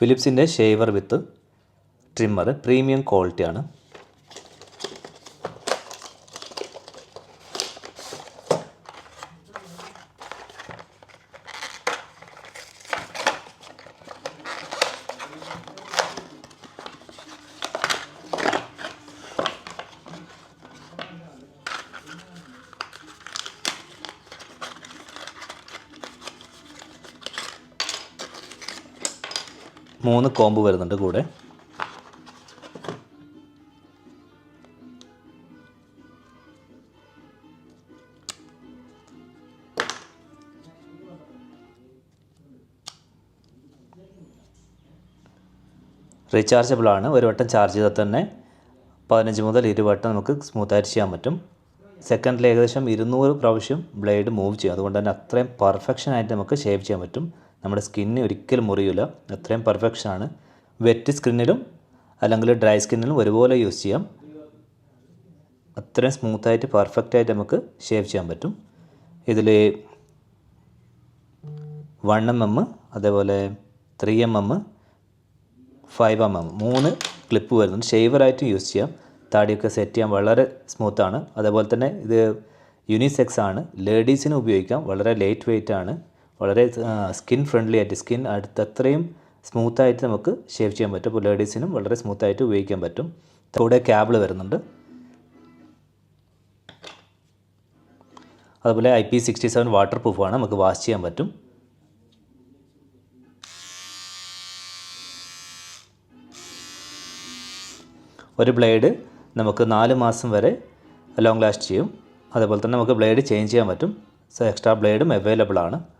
ഫിലിപ്സിന്റെ shaver with trimmer premium ക്വാളിറ്റിയാണ്. മൂന്ന് കോമ്പ് വരുന്നുണ്ട് കൂടെ. റീചാർജബിൾ ആണ്. ഒരു വട്ടം ചാർജ് ചെയ്താൽ തന്നെ പതിനഞ്ച് മുതൽ ഇരുപത് വട്ടം നമുക്ക് സ്മൂത്തായിട്ട് ചെയ്യാൻ പറ്റും. സെക്കൻഡിൽ ഏകദേശം ഇരുന്നൂറ് പ്രാവശ്യം ബ്ലേഡ് മൂവ് ചെയ്യും. അതുകൊണ്ട് തന്നെ അത്രയും പെർഫെക്ഷനായിട്ട് നമുക്ക് ഷേവ് ചെയ്യാൻ പറ്റും. നമ്മുടെ സ്കിന്നിന് ഒരിക്കലും മുറിയില്ല അത്രയും പെർഫെക്ഷനാണ് വെറ്റ് സ്കിന്നിലും അല്ലെങ്കിൽ ഡ്രൈ സ്കിന്നിലും ഒരുപോലെ യൂസ് ചെയ്യാം. അത്രയും സ്മൂത്തായിട്ട് പെർഫെക്റ്റായിട്ട് നമുക്ക് ഷേവ് ചെയ്യാൻ പറ്റും. ഇതിൽ വൺ എം എം അതേപോലെ three M M five M M മൂന്ന് ക്ലിപ്പ് വരുന്നുണ്ട്. ഷേവറായിട്ട് യൂസ് ചെയ്യാം. താടിയൊക്കെ സെറ്റ് ചെയ്യാൻ വളരെ സ്മൂത്താണ് അതേപോലെ തന്നെ ഇത് യൂണിസെക്സ് ആണ്. ലേഡീസിന് ഉപയോഗിക്കാം. വളരെ ലൈറ്റ് വെയിറ്റ് ആണ്. വളരെ സ്കിൻ ഫ്രണ്ട്ലി ആയിട്ട് സ്കിൻ അടുത്ത് അത്രയും സ്മൂത്തായിട്ട് നമുക്ക് ഷേവ് ചെയ്യാൻ പറ്റും. അപ്പോൾ ലേഡീസിനും വളരെ സ്മൂത്തായിട്ട് ഉപയോഗിക്കാൻ പറ്റും. കൂടെ ക്യാബിൾ വരുന്നുണ്ട്. അതുപോലെ I P sixty seven water പ്രൂഫാണ് നമുക്ക് വാഷ് ചെയ്യാൻ പറ്റും. ഒരു ബ്ലേഡ് നമുക്ക് നാല് മാസം വരെ ലോങ് ലാസ്റ്റ് ചെയ്യും. അതുപോലെ തന്നെ നമുക്ക് ബ്ലേഡ് ചേഞ്ച് ചെയ്യാൻ പറ്റും. സോ എക്സ്ട്രാ ബ്ലേഡും അവൈലബിൾ ആണ്.